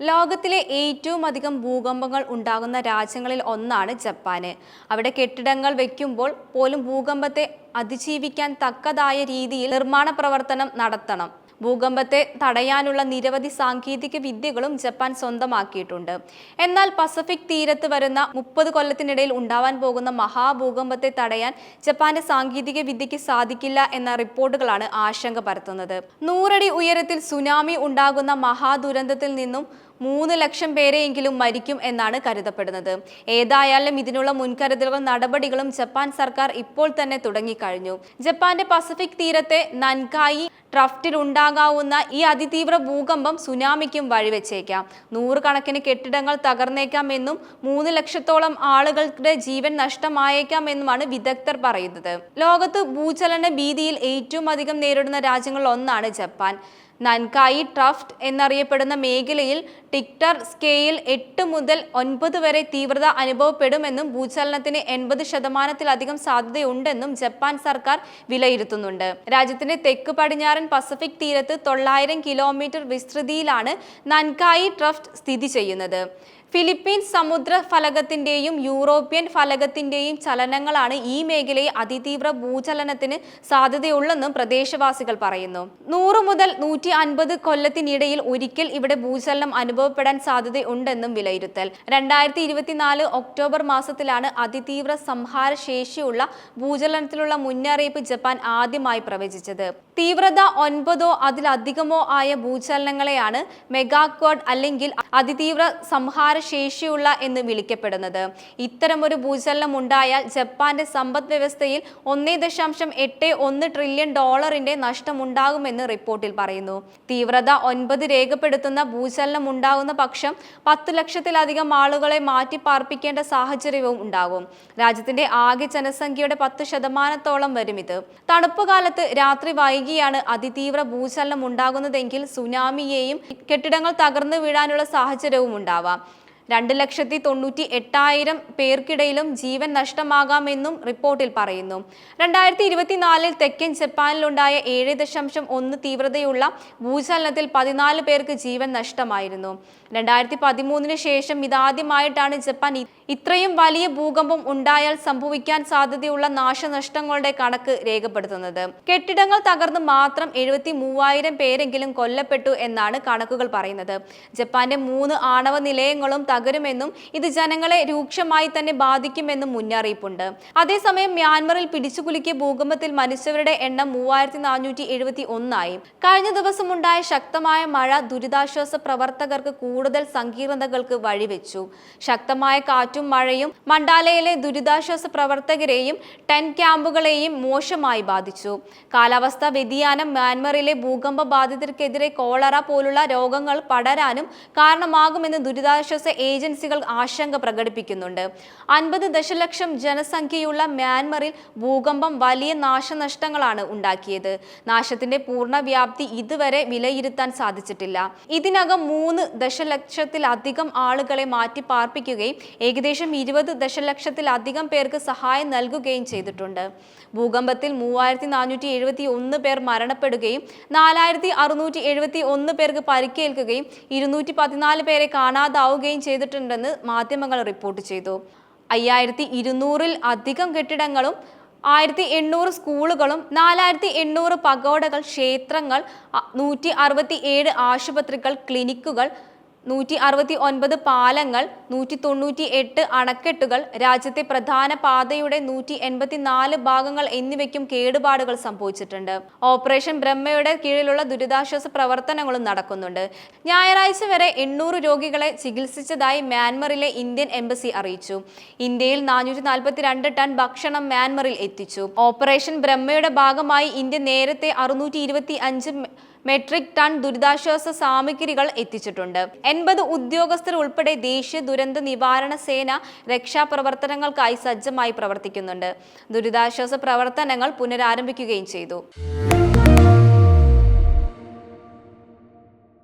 ലോകത്തിലെ ഏറ്റവും അധികം ഭൂകമ്പങ്ങൾ ഉണ്ടാകുന്ന രാജ്യങ്ങളിൽ ഒന്നാണ് ജപ്പാന്. അവിടെ കെട്ടിടങ്ങൾ വെക്കുമ്പോൾ പോലും ഭൂകമ്പത്തെ അതിജീവിക്കാൻ തക്കതായ രീതിയിൽ നിർമ്മാണ പ്രവർത്തനം നടത്തണം. ഭൂകമ്പത്തെ തടയാനുള്ള നിരവധി സാങ്കേതിക വിദ്യകളും ജപ്പാൻ സ്വന്തമാക്കിയിട്ടുണ്ട്. എന്നാൽ പസഫിക് തീരത്ത് വരുന്ന മുപ്പത് കൊല്ലത്തിനിടയിൽ ഉണ്ടാവാൻ പോകുന്ന മഹാഭൂകമ്പത്തെ തടയാൻ ജപ്പാന്റെ സാങ്കേതിക വിദ്യയ്ക്ക് സാധിക്കില്ല എന്ന റിപ്പോർട്ടുകളാണ് ആശങ്ക പരത്തുന്നത്. നൂറടി ഉയരത്തിൽ സുനാമി ഉണ്ടാകുന്ന മഹാദുരന്തത്തിൽ നിന്നും മൂന്ന് ലക്ഷം പേരെയെങ്കിലും മരിക്കും എന്നാണ് കരുതപ്പെടുന്നത്. ഏതായാലും ഇതിനുള്ള മുൻകരുതലുകളും നടപടികളും ജപ്പാൻ സർക്കാർ ഇപ്പോൾ തന്നെ തുടങ്ങിക്കഴിഞ്ഞു. ജപ്പാന്റെ പസഫിക് തീരത്തെ നൻകായി ട്രഫ്റ്റിൽ ഉണ്ടാകാവുന്ന ഈ അതിതീവ്ര ഭൂകമ്പം സുനാമിക്കും വഴിവെച്ചേക്കാം. നൂറുകണക്കിന് കെട്ടിടങ്ങൾ തകർന്നേക്കാം എന്നും മൂന്ന് ലക്ഷത്തോളം ആളുകളുടെ ജീവൻ നഷ്ടമായേക്കാം എന്നുമാണ് വിദഗ്ധർ പറയുന്നത്. ലോകത്ത് ഭൂചലന ഭീതിയിൽ ഏറ്റവും അധികം നേരിടുന്ന രാജ്യങ്ങളിൽ ഒന്നാണ് ജപ്പാൻ. നൻകായി ട്രഫ്റ്റ് എന്നറിയപ്പെടുന്ന മേഖലയിൽ ടിക്ടർ സ്കെയിൽ എട്ട് മുതൽ ഒൻപത് വരെ തീവ്രത അനുഭവപ്പെടുമെന്നും ഭൂചലനത്തിന് എൺപത് ശതമാനത്തിലധികം സാധ്യതയുണ്ടെന്നും ജപ്പാൻ സർക്കാർ വിലയിരുത്തുന്നുണ്ട്. രാജ്യത്തിന്റെ തെക്ക് പടിഞ്ഞാറൻ പസഫിക് തീരത്ത് തൊള്ളായിരം കിലോമീറ്റർ വിസ്തൃതിയിലാണ് നൻകായി ട്രഫ്റ്റ് സ്ഥിതി ചെയ്യുന്നത്. ഫിലിപ്പീൻസ് സമുദ്ര ഫലകത്തിന്റെയും യൂറോപ്യൻ ഫലകത്തിന്റെയും ചലനങ്ങളാണ് ഈ മേഖലയെ അതിതീവ്ര ഭൂചലനത്തിന് സാധ്യതയുള്ളെന്നും പ്രദേശവാസികൾ പറയുന്നു. നൂറ് മുതൽ നൂറ്റി അൻപത് കൊല്ലത്തിനിടയിൽ ഒരിക്കൽ ഇവിടെ ഭൂചലനം അനുഭവപ്പെടാൻ സാധ്യതയുണ്ടെന്നും വിലയിരുത്തൽ. രണ്ടായിരത്തി ഇരുപത്തിനാല് ഒക്ടോബർ മാസത്തിലാണ് അതിതീവ്ര സംഹാര ശേഷിയുള്ള ഭൂചലനത്തിലുള്ള മുന്നറിയിപ്പ് ജപ്പാൻ ആദ്യമായി പ്രവചിച്ചത്. തീവ്രത ഒൻപതോ അതിലധികമോ ആയ ഭൂചലനങ്ങളെയാണ് മെഗാക്വാഡ് അല്ലെങ്കിൽ അതിതീവ്ര സംഹാര ശേഷിയുള്ള എന്ന് വിളിക്കപ്പെടുന്നത്. ഇത്തരമൊരു ഭൂചലനം ഉണ്ടായാൽ ജപ്പാന്റെ സമ്പദ് വ്യവസ്ഥയിൽ ഒന്നേ ദശാംശം എട്ട് ഒന്ന് ട്രില്യൺ ഡോളറിന്റെ നഷ്ടമുണ്ടാകുമെന്ന് റിപ്പോർട്ടിൽ പറയുന്നു. തീവ്രത ഒൻപത് രേഖപ്പെടുത്തുന്ന ഭൂചലനം ഉണ്ടാകുന്ന പക്ഷം പത്ത് ലക്ഷത്തിലധികം ആളുകളെ മാറ്റി പാർപ്പിക്കേണ്ട സാഹചര്യവും ഉണ്ടാകും. രാജ്യത്തിന്റെ ആകെ ജനസംഖ്യയുടെ പത്ത് ശതമാനത്തോളം വരും ഇത്. തണുപ്പ് കാലത്ത് രാത്രി വൈകിയാണ് അതിതീവ്ര ഭൂചലനം ഉണ്ടാകുന്നതെങ്കിൽ സുനാമിയെയും കെട്ടിടങ്ങൾ തകർന്നു വീഴാനുള്ള സാഹചര്യവും ഉണ്ടാവാം രണ്ട് ലക്ഷത്തി തൊണ്ണൂറ്റി എട്ടായിരം പേർക്കിടയിലും ജീവൻ നഷ്ടമാകാമെന്നും റിപ്പോർട്ടിൽ പറയുന്നു. രണ്ടായിരത്തി ഇരുപത്തിനാലിൽ തെക്കൻ ജപ്പാനിലുണ്ടായ ഏഴ് ദശാംശം ഒന്ന് തീവ്രതയുള്ള ഭൂചലനത്തിൽ പതിനാല് പേർക്ക് ജീവൻ നഷ്ടമായിരുന്നു. രണ്ടായിരത്തി പതിമൂന്നിന് ശേഷം ഇതാദ്യമായിട്ടാണ് ജപ്പാൻ ഇത്രയും വലിയ ഭൂകമ്പം ഉണ്ടായാൽ സംഭവിക്കാൻ സാധ്യതയുള്ള നാശനഷ്ടങ്ങളുടെ കണക്ക് രേഖപ്പെടുത്തുന്നത്. കെട്ടിടങ്ങൾ തകർന്ന് മാത്രം എഴുപത്തി മൂവായിരം പേരെങ്കിലും കൊല്ലപ്പെട്ടു എന്നാണ് കണക്കുകൾ പറയുന്നത്. ജപ്പാന്റെ മൂന്ന് ആണവ നിലയങ്ങളും തകരുമെന്നും ഇത് ജനങ്ങളെ രൂക്ഷമായി തന്നെ ബാധിക്കുമെന്നും മുന്നറിയിപ്പുണ്ട്. അതേസമയം മ്യാൻമറിൽ പിടിച്ചുകുലുക്കിയ ഭൂകമ്പത്തിൽ മരിച്ചവരുടെ എണ്ണം മൂവായിരത്തി നാനൂറ്റി എഴുപത്തി ഒന്നായി കഴിഞ്ഞ ദിവസമുണ്ടായ ശക്തമായ മഴ ദുരിതാശ്വാസ പ്രവർത്തകർക്ക് കൂടുതൽ സങ്കീർണതകൾക്ക് വഴിവെച്ചു. ശക്തമായ കാറ്റും മഴയും മണ്ടാലയിലെ ദുരിതാശ്വാസ പ്രവർത്തകരെയും ടെന്റ് ക്യാമ്പുകളെയും മോശമായി ബാധിച്ചു. കാലാവസ്ഥാ വ്യതിയാനം മ്യാൻമറിലെ ഭൂകമ്പ ബാധിതർക്കെതിരെ കോളറ പോലുള്ള രോഗങ്ങൾ പടരാനും കാരണമാകുമെന്ന് ദുരിതാശ്വാസ ഏജൻസികൾ ആശങ്ക പ്രകടിപ്പിക്കുന്നുണ്ട്. അൻപത് ദശലക്ഷം ജനസംഖ്യയുള്ള മ്യാൻമറിൽ ഭൂകമ്പം വലിയ നാശനഷ്ടങ്ങളാണ് ഉണ്ടാക്കിയത്. നാശത്തിന്റെ പൂർണ വ്യാപ്തി ഇതുവരെ വിലയിരുത്താൻ സാധിച്ചിട്ടില്ല. ഇതിനകം മൂന്ന് ദശലക്ഷത്തിലധികം ആളുകളെ മാറ്റി പാർപ്പിക്കുകയും ഏകദേശം ഇരുപത് ദശലക്ഷത്തിലധികം പേർക്ക് സഹായം നൽകുകയും ചെയ്തിട്ടുണ്ട്. ഭൂകമ്പത്തിൽ മൂവായിരത്തി നാനൂറ്റി എഴുപത്തി ഒന്ന് പേർ മരണപ്പെടുകയും നാലായിരത്തി അറുന്നൂറ്റി എഴുപത്തി ഒന്ന് പേർക്ക് പരിക്കേൽക്കുകയും ഇരുന്നൂറ്റി പതിനാല് പേരെ കാണാതാവുകയും ചെയ്തിട്ടുണ്ടെന്ന് മാധ്യമങ്ങൾ റിപ്പോർട്ട് ചെയ്തു. അയ്യായിരത്തി ഇരുന്നൂറിൽ അധികം കെട്ടിടങ്ങളും ആയിരത്തി എണ്ണൂറ് സ്കൂളുകളും നാലായിരത്തി എണ്ണൂറ് പകോടകൾ ക്ഷേത്രങ്ങൾ നൂറ്റി അറുപത്തി ഏഴ് ആശുപത്രികൾ ക്ലിനിക്കുകൾ നൂറ്റി അറുപത്തി ഒൻപത് പാലങ്ങൾ നൂറ്റി തൊണ്ണൂറ്റി എട്ട് അണക്കെട്ടുകൾ രാജ്യത്തെ പ്രധാന പാതയുടെ നൂറ്റി എൺപത്തി നാല് ഭാഗങ്ങൾ എന്നിവയ്ക്കും കേടുപാടുകൾ സംഭവിച്ചിട്ടുണ്ട്. ഓപ്പറേഷൻ ബ്രഹ്മയുടെ കീഴിലുള്ള ദുരിതാശ്വാസ പ്രവർത്തനങ്ങളും നടക്കുന്നുണ്ട്. ഞായറാഴ്ച വരെ എണ്ണൂറ് രോഗികളെ ചികിത്സിച്ചതായി മ്യാൻമറിലെ ഇന്ത്യൻ എംബസി അറിയിച്ചു. ഇന്ത്യയിൽ നാനൂറ്റി നാൽപ്പത്തി രണ്ട് ടൺ ഭക്ഷണം മ്യാൻമറിൽ എത്തിച്ചു. ഓപ്പറേഷൻ ബ്രഹ്മയുടെ ഭാഗമായി ഇന്ത്യ നേരത്തെ അറുന്നൂറ്റി ഇരുപത്തി അഞ്ച് മെട്രിക് ടൺ ദുരിതാശ്വാസ സാമഗ്രികൾ എത്തിച്ചിട്ടുണ്ട്. എൺപത് ഉദ്യോഗസ്ഥർ ഉൾപ്പെടെ ദേശീയ ദുരന്ത നിവാരണ സേന രക്ഷാപ്രവർത്തനങ്ങൾക്കായി സജ്ജമായി പ്രവർത്തിക്കുന്നുണ്ട്. ദുരിതാശ്വാസ പ്രവർത്തനങ്ങൾ പുനരാരംഭിക്കുകയും ചെയ്തു.